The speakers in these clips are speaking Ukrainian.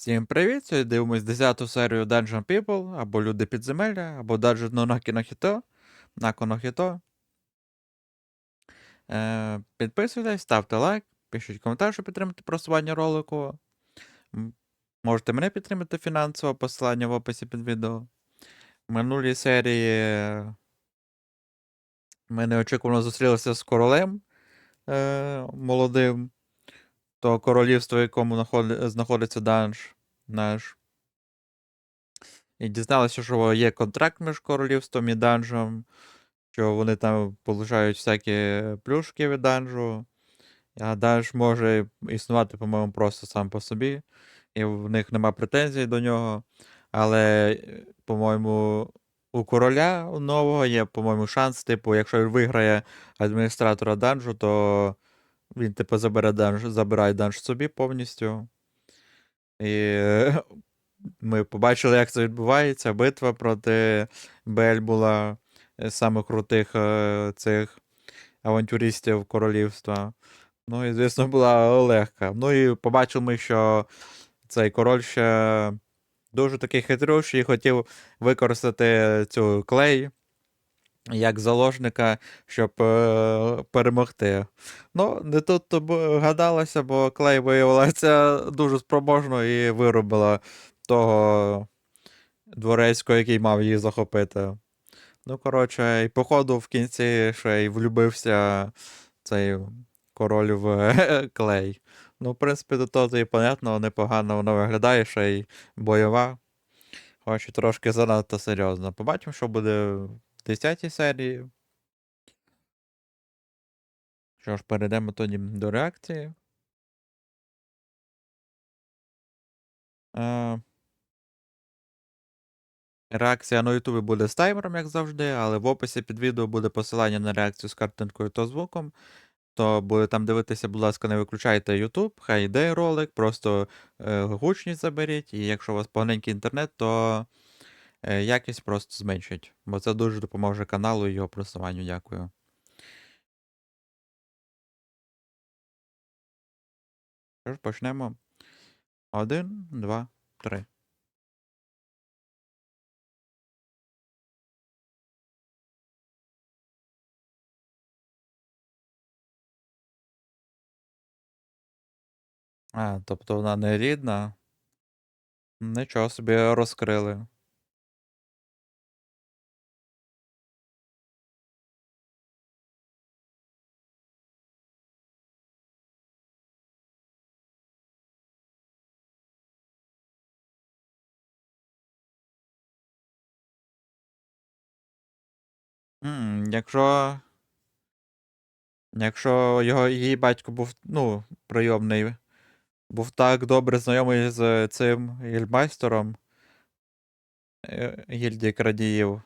Всім привіт! Сьогодні дивимось 10 серію Dungeon People, або Люди підземелля, або Dungeon no Naki no Hito, Нако no Hito. Е, підписуйтесь, ставте лайк, пишіть коментар, щоб підтримати просування ролику. Можете мене підтримати фінансово, посилання в описі під відео. В минулій серії ми неочікувано зустрілися з королем е, молодим. То королівство, в якому знаходиться данж наш. І дізналися, що є контракт між королівством і данжем, що вони там получають всякі плюшки від данжу. А данж може існувати, по-моєму, просто сам по собі, і в них нема претензій до нього. Але, по-моєму, у короля нового є, по-моєму, шанс, типу, якщо він виграє адміністратора данжу, то він, типу, забере данж, забирає данж собі повністю. І ми побачили, як це відбувається. Битва проти Бель була е, самих крутих е, цих авантюристів королівства. Ну і, звісно, була легка. Ну і побачили ми, що цей король ще дуже такий хитрющий і хотів використати цю клей як заложника, щоб е, перемогти. Ну, не тут гадалося, бо клей виявилася дуже спроможно і виробила того дворецького, який мав її захопити. Ну, коротше, і походу в кінці ще й влюбився цей король в клей. Ну, в принципі, до того і понятно, непогано воно виглядає, ще й бойова. Хоч і трошки занадто серйозно. Побачимо, що буде 10 серії. Що ж, перейдемо тоді до реакції. Е, Реакція на Ютубі буде з таймером, як завжди, але в описі під відео буде посилання на реакцію з картинкою та звуком. То буде там дивитися, будь ласка, не виключайте YouTube, хай йде ролик, просто е, гучність заберіть, і якщо у вас поганенький інтернет, то якість просто зменшить. Бо це дуже допоможе каналу і його просуванню. Дякую. Що ж, почнемо. Один, два, три. А, тобто вона не рідна. Нічого собі розкрили. Якщо. Якщо його її батько був, ну, прийомний, був так добре знайомий з цим гільмайстером е, гільдії крадіїв,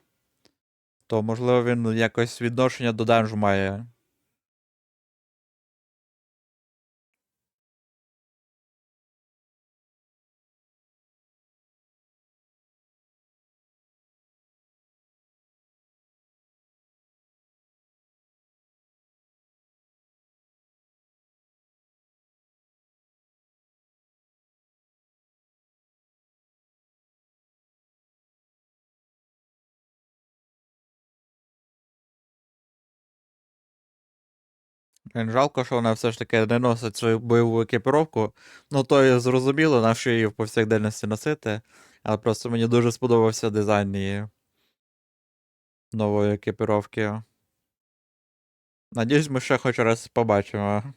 то можливо він якось відношення до данжу має. Жалко, що вона все ж таки не носить свою бойову екіпіровку. Ну, то і зрозуміло, на її в повсякденності носити. Але просто мені дуже сподобався дизайн її нової екіпіровки. Надіюсь, ми ще хоч раз побачимо.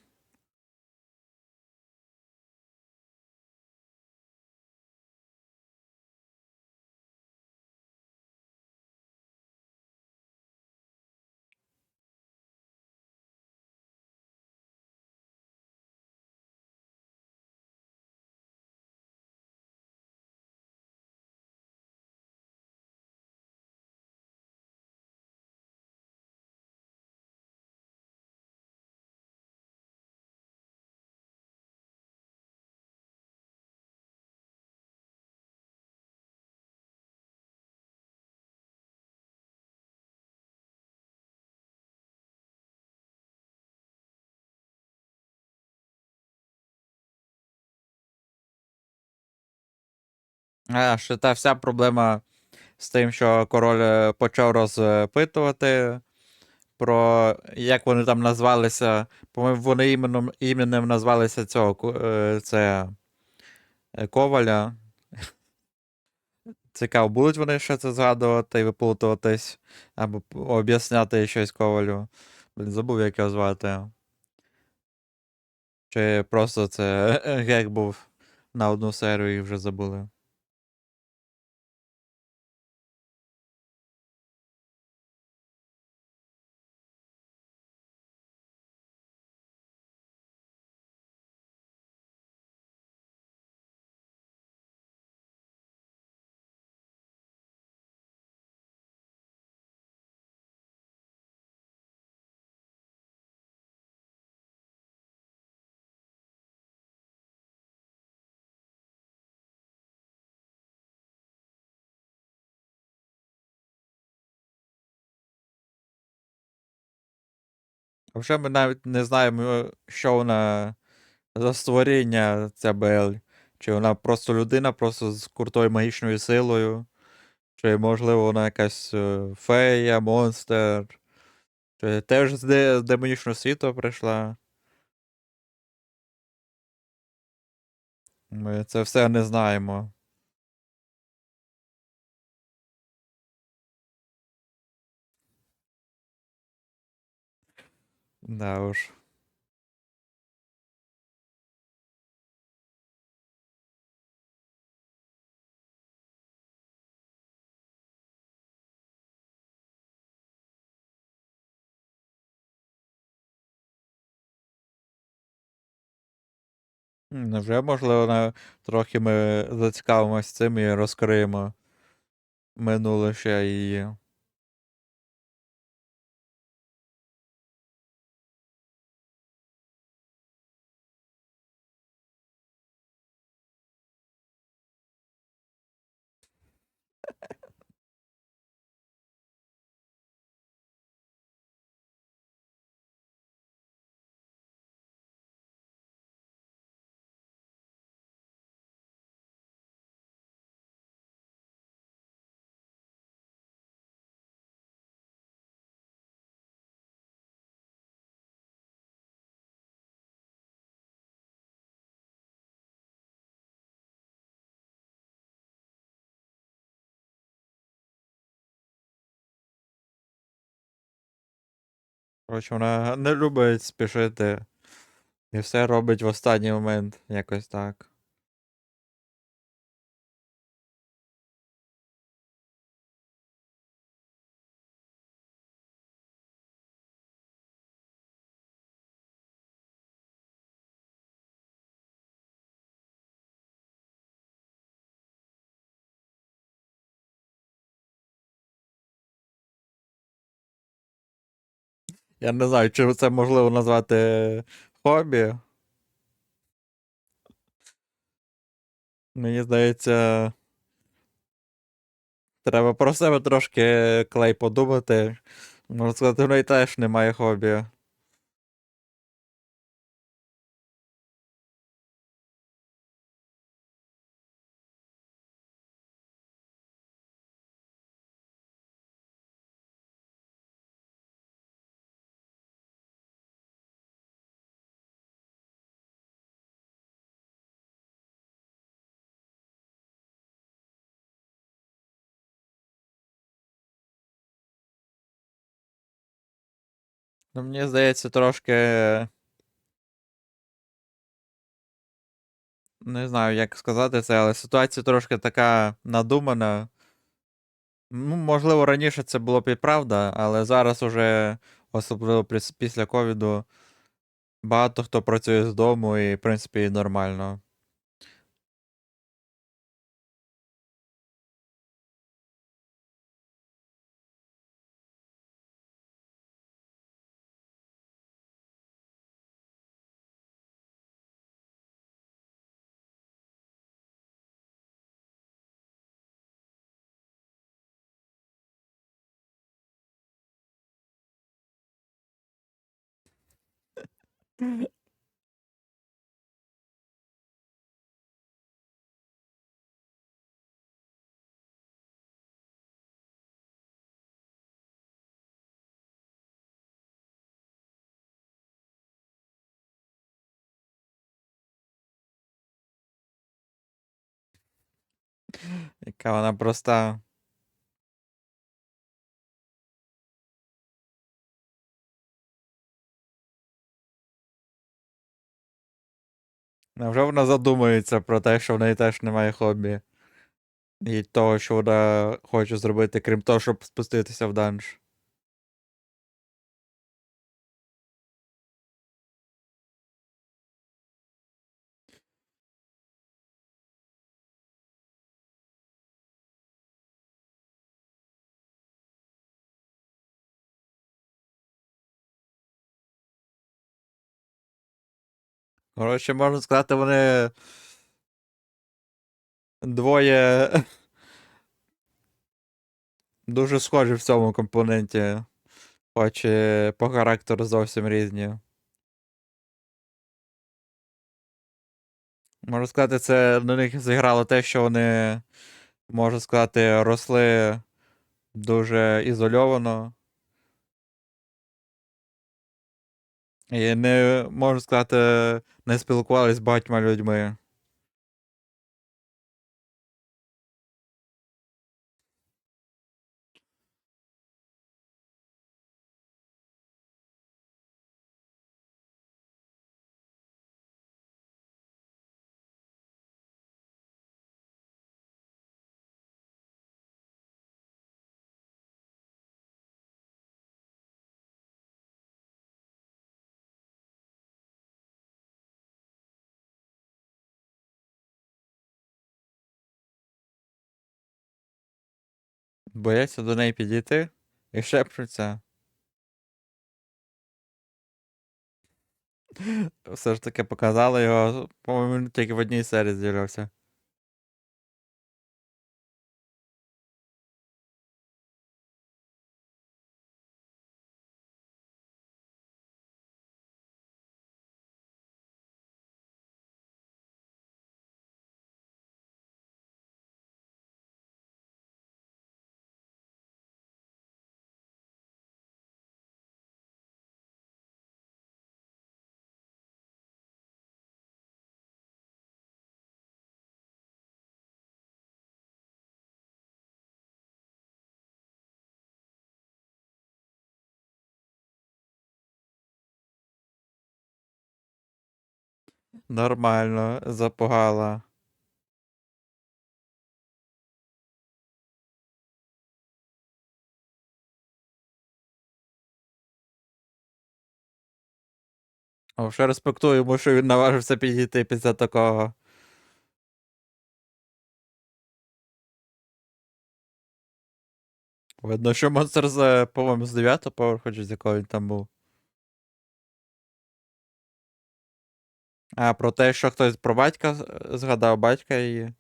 А, ще та вся проблема з тим, що король е, почав розпитувати про як вони там назвалися. По-моєму, вони іменем, іменем назвалися цього е, це е, Коваля. Цікаво, будуть вони ще це згадувати і виплутуватись, або об'ясняти щось Ковалю. Блін, забув, як його звати. Чи просто це гек був на одну серію і вже забули. Вже ми навіть не знаємо, що вона за створіння, ця Бель. Чи вона просто людина, просто з крутою магічною силою. Чи, можливо, вона якась е, фея, монстр. Чи теж з демонічного світу прийшла. Ми це все не знаємо. Да уж. М, ну, Вже, можливо, на... трохи ми зацікавимось цим і розкриємо минуле ще її. Коротше, вона не любить спішити. І все робить в останній момент. Якось так. Я не знаю, чи це можливо назвати хобі. Мені здається, треба про себе трошки клей подумати. Можна сказати, в неї теж немає хобі. Ну, мені здається, трошки. Не знаю, як сказати це, але ситуація трошки така надумана. Ну, можливо, раніше це було б і правда, але зараз уже, особливо після ковіду, багато хто працює з дому і, в принципі, нормально. Mh. E cavolo, Невже вона задумується про те, що в неї теж немає хобі? І того, що вона хоче зробити, крім того, щоб спуститися в данж. Коротше, можна сказати, вони двоє дуже схожі в цьому компоненті, хоч і по характеру зовсім різні. Можна сказати, це на них зіграло те, що вони, можна сказати, росли дуже ізольовано. І не, можна сказати, не спілкувалися з багатьма людьми. Бояться до неї підійти і шепчуться. Все ж таки показали його, по-моєму, тільки в одній серії з'являвся. Нормально, запугала. О, ще респектуємо, що він наважився підійти після такого. Видно, що монстр з, по-моєму, з 9 поверху, чи з якого він там був. А, про те, що хтось про батька згадав батька її.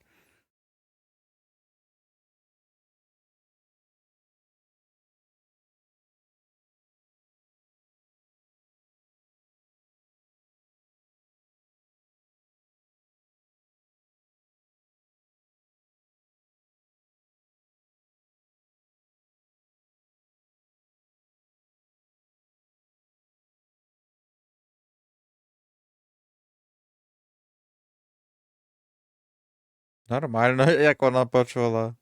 Нормально, як вона почула.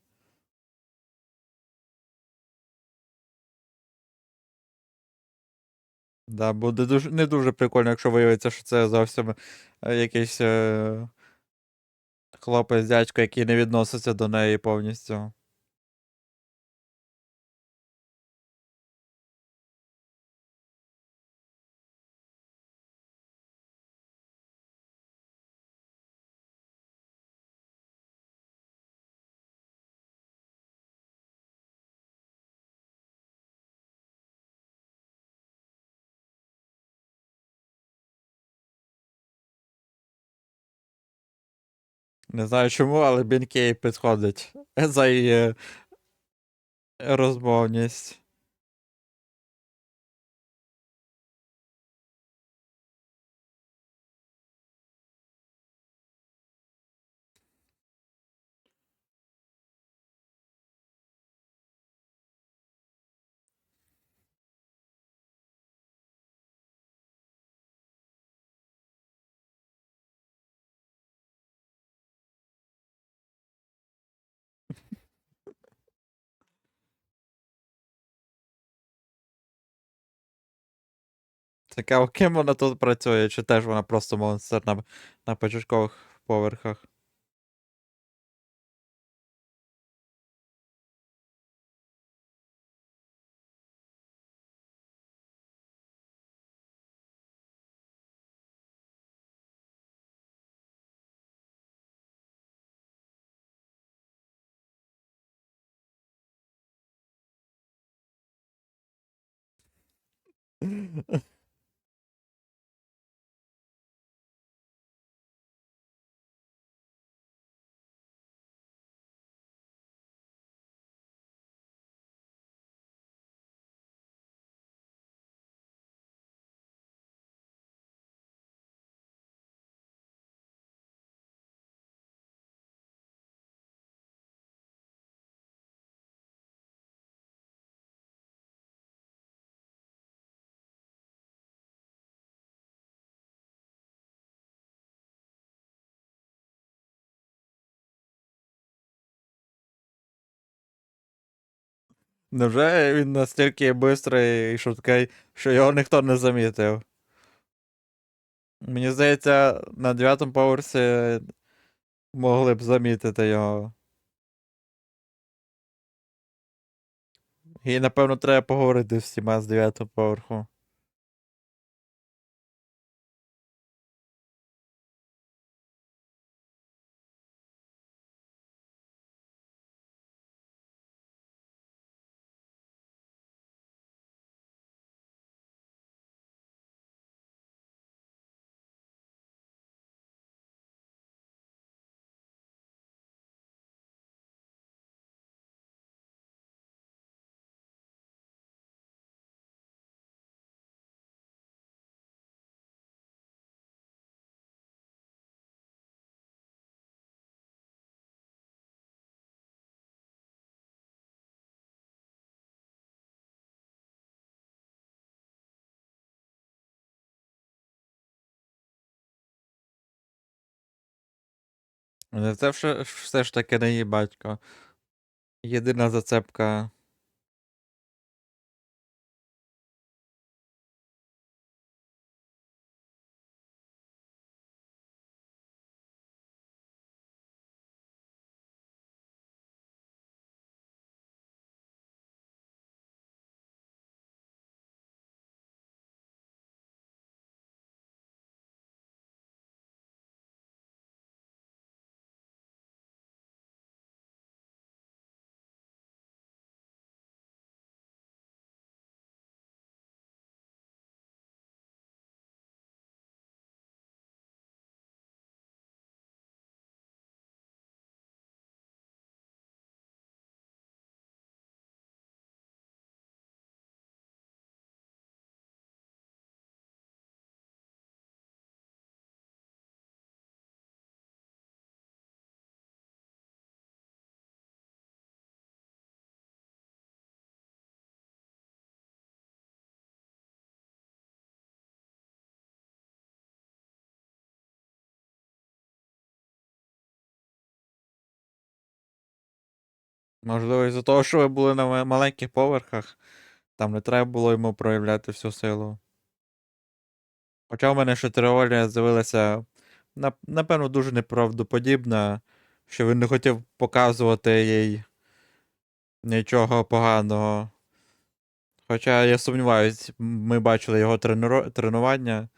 Да, буде дуже, не дуже прикольно, якщо виявиться, що це зовсім е, якийсь е, хлопець дядько, який не відноситься до неї повністю. Не знаю чому, але Бінкей підходить за її розмовність. Цікаво, ким вона тут працює, чи теж вона просто монстр на, на початкових поверхах. Невже він настільки бистрий і швидкий, що його ніхто не замітив? Мені здається, на дев'ятому поверсі могли б замітити його. І напевно треба поговорити з всіма з дев'ятого поверху. Але це все, все ж таки не її Можливо, із-за того, що ви були на маленьких поверхах, там не треба було йому проявляти всю силу. Хоча в мене ще теорія з'явилася, напевно, дуже неправдоподібна, що він не хотів показувати їй нічого поганого. Хоча я сумніваюсь, ми бачили його тренуро- тренування,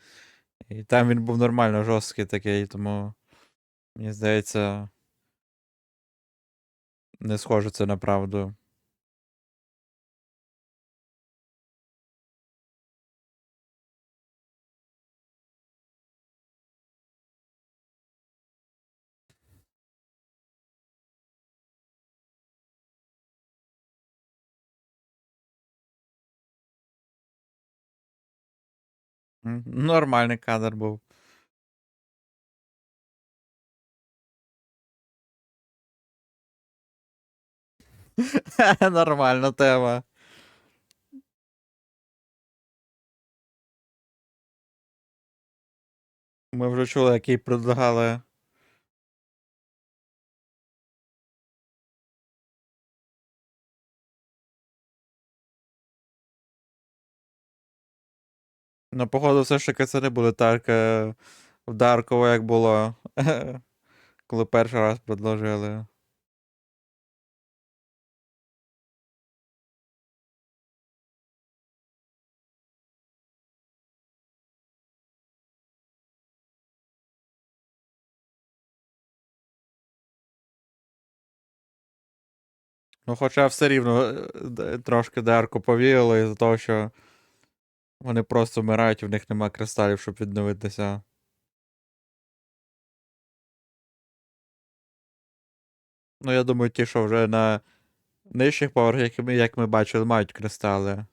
і там він був нормально жорсткий такий, тому мені здається, не схоже це на правду. Нормальний кадр був. Нормальна тема. Ми вже чули, який предлагали. Ну, походу, все ж таки це не буде так е, вдарково, як було, коли перший раз предложили. Ну, хоча все рівно е, трошки Дарку повіяло із-за того, що вони просто вмирають, і в них нема кристалів, щоб відновитися. Ну, я думаю, ті, що вже на нижчих поверхах, як ми бачили, мають кристали.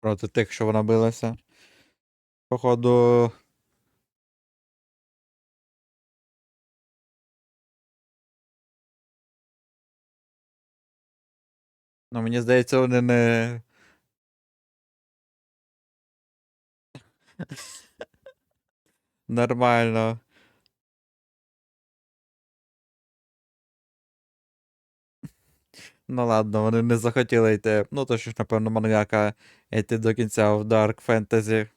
Проти тих, що вона билася. Походу. Ну, мені здається, вони не. Нормально. Ну ладно, вони не захотіли йти. Ну, то що ж, напевно, мангака йти до кінця в Dark Fantasy.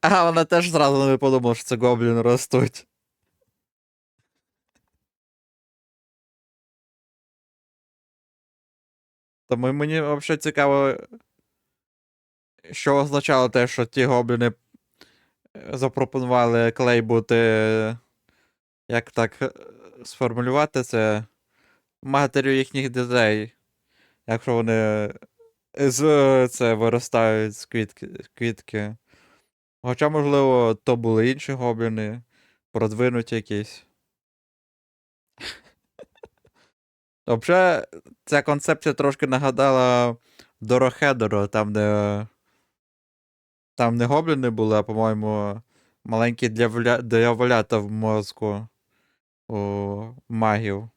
А, вона теж зразу не подумала, що це гоблін ростуть. Тому мені взагалі цікаво, що означало те, що ті гобліни е, запропонували клей бути. Як так е, сформулювати це? Матір'ю їхніх дітей. Якщо вони з це виростають з квітки. квітки. Хоча, можливо, то були інші гобліни, продвинуті якісь. Взагалі, ця концепція трошки нагадала Дорохедоро, там, де. Там не гобліни були, а, по-моєму, маленькі дьяволя... дияволята в мозку у магів.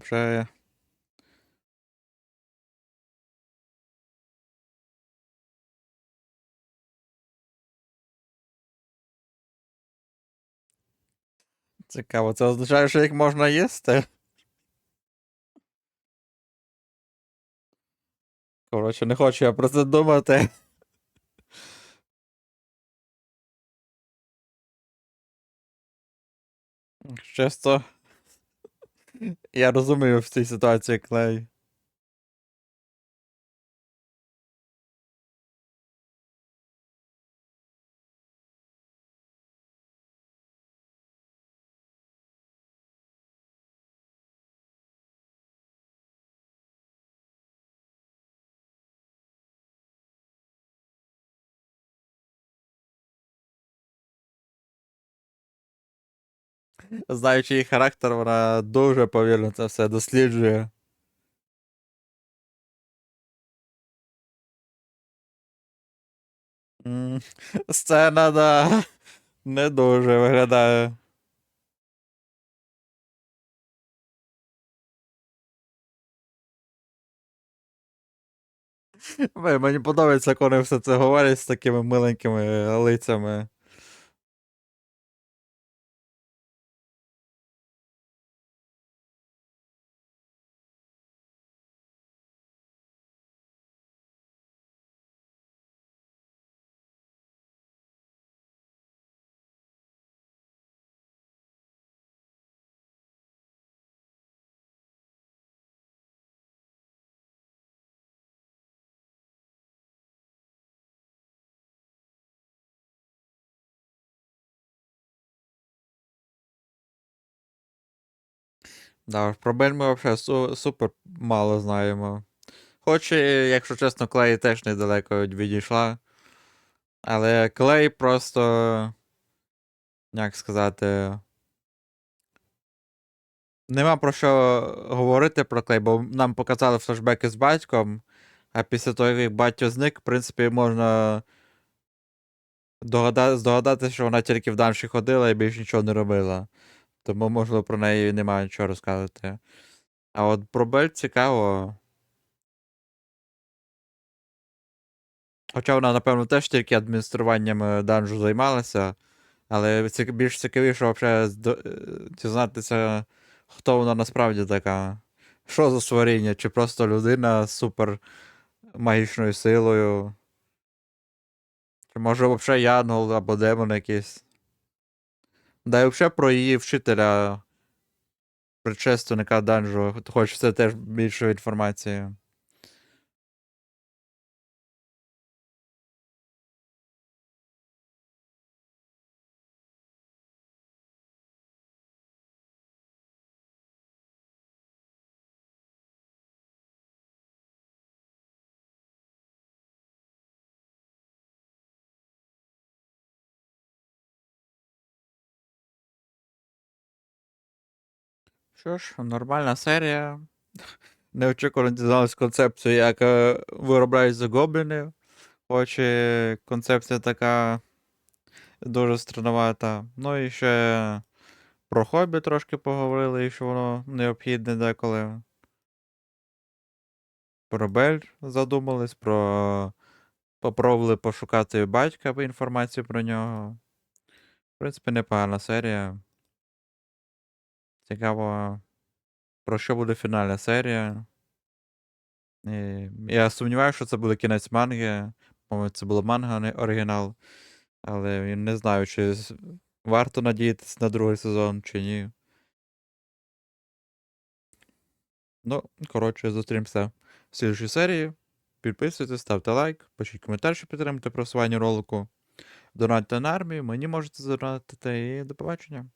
Вже. Цікаво, це означає, що їх можна їсти. Коротше, не хочу я про це думати. Чесно. Я розумію в цій ситуації клей. Знаючи її характер, вона дуже повільно це все досліджує. Сцена, да. Не дуже виглядає. Мені подобається, як вони все це говорять з такими миленькими лицями. Да, про Бель ми взагалі су- супер мало знаємо. Хоч, якщо чесно, Клей теж недалеко відійшла. Але Клей просто. Як сказати. Нема про що говорити про Клей, бо нам показали флешбеки з батьком. А після того, як батько зник, в принципі, можна догада... здогадатися, що вона тільки в данші ходила і більше нічого не робила. Тому, можливо, про неї немає нічого розказати. А от про Бель цікаво. Хоча вона, напевно, теж тільки адмініструванням е, данжу займалася, але більш цікавіше взагалі дізнатися, хто вона насправді така. Що за створіння? Чи просто людина з супер магічною силою? Чи може взагалі янгол або демон якийсь? Да і взагалі про її вчителя, предшественника данжу, хочеться теж більше інформації. Що ж, нормальна серія. Неочікувано дізналась концепцію, як е, виробляються гобліни. Хоч і концепція така дуже странновата. Ну і ще про хобі трошки поговорили, і що воно необхідне деколи. Про Бель задумались, про. Попробували пошукати батька інформацію про нього. В принципі, непогана серія. Цікаво, про що буде фінальна серія. І я сумніваюся, що це буде кінець манги. По-моєму, це була манга, а не оригінал. Але не знаю, чи варто надіятися на другий сезон, чи ні. Ну, коротше, зустрімося в слідчій серії. Підписуйтесь, ставте лайк, пишіть коментар, щоб підтримати просування ролику. Донатьте на армію, мені можете задонатити і до побачення.